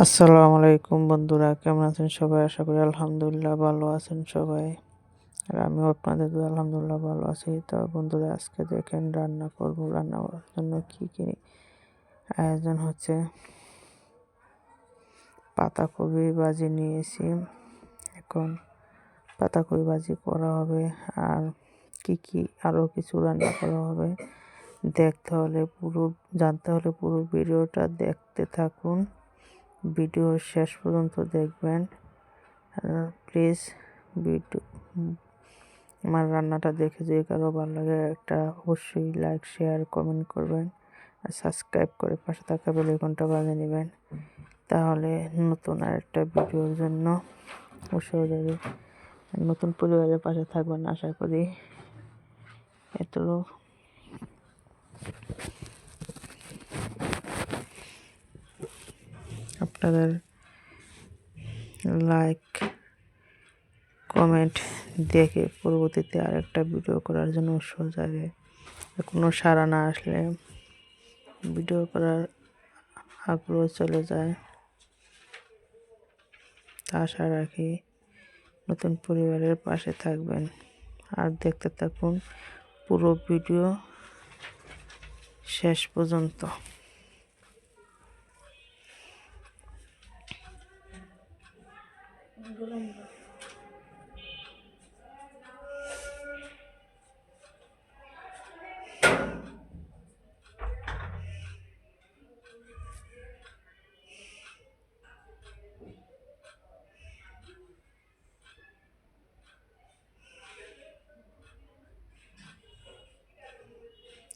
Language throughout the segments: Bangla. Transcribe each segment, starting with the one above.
আসসালামু আলাইকুম বন্ধুরা, কেমন আছেন সবাই? আশা করি আলহামদুলিল্লাহ ভালো আছেন সবাই। আর আমিও আপনাদের আলহামদুলিল্লাহ ভালো আছি। তো বন্ধুরা, আজকে দেখেন রান্না করব। রান্না করার জন্য কী কী আয়োজন হচ্ছে পাতাকপি ভাজি নিয়েছি। এখন পাতাকপি ভাজি করা হবে। আর কি কি আরও কিছু রান্না করা হবে, দেখতে হলে পুরো, জানতে হলে পুরো ভিডিওটা দেখতে থাকুন। ভিডিও শেষ পর্যন্ত দেখবেন। প্লিজ ভিডিও, আমার রান্নাটা দেখে যদি কারও ভালো লাগে, একটা অবশ্যই লাইক শেয়ার কমেন্ট করবেন। আর সাবস্ক্রাইব করে পাশে থাকা বেলাইকনটা বাজিয়ে নেবেন তাহলে নতুন আর একটা ভিডিওর জন্য উৎসাহ দেবে নতুন পরিবারের পাশে থাকবেন, আশা করি। এত আপনাদের লাইক কমেন্ট দেখে পরবর্তীতে আরেকটা ভিডিও করার জন্য উৎসাহ জাগে। কোনো সাড়া না আসলে ভিডিও করার আগ্রহ চলে যায়। তা আশা রাখি নতুন পরিবারের পাশে থাকবেন। আর দেখতে থাকুন পুরো ভিডিও শেষ পর্যন্ত।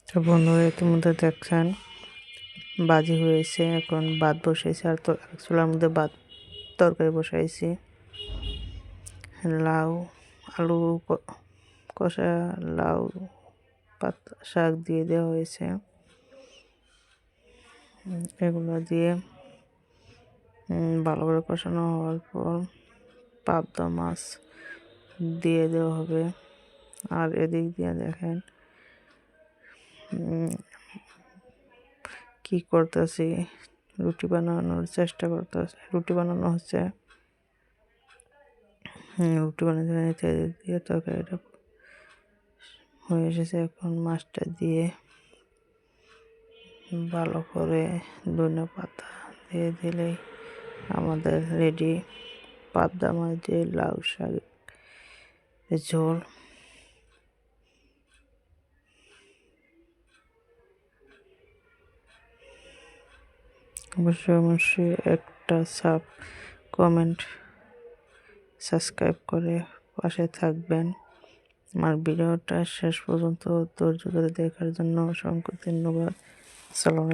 তো বন্ধুরা ইতিমধ্যে দেখছেন, বাজি হয়েছে, এখন ভাত বসাইছি, আর তো চুলার মধ্যে ভাত তরকারি বসাইছি। লাউ, আলু কষা লাউ, পাতা, শাক দিয়ে দেওয়া হয়েছে। এগুলো দিয়ে ভালো করে কষানো হওয়ার পর পাবদা মাছ দিয়ে দেওয়া হবে। আর এদিক দিয়ে দেখেন কি করতেছি, রুটি বানানোর চেষ্টা করতেছি, রুটি বানানো হচ্ছে। রুটি বানাতে বানাতে দিয়ে তরকারিটা হয়ে এসেছে। এখন মাছটা দিয়ে ভালো করে ধনে পাতা দিয়ে দিলেই আমাদের রেডি পাবদা মাছ দিয়ে লাউ শাক ঝোল। অবশ্যই অবশ্যই একটা সাব কমেন্ট সাবস্ক্রাইব করে পাশে থাকবেন। আমার ভিডিওটা শেষ পর্যন্ত ধৈর্য ধরে দেখার জন্য অসংখ্য ধন্যবাদ। আসসালামু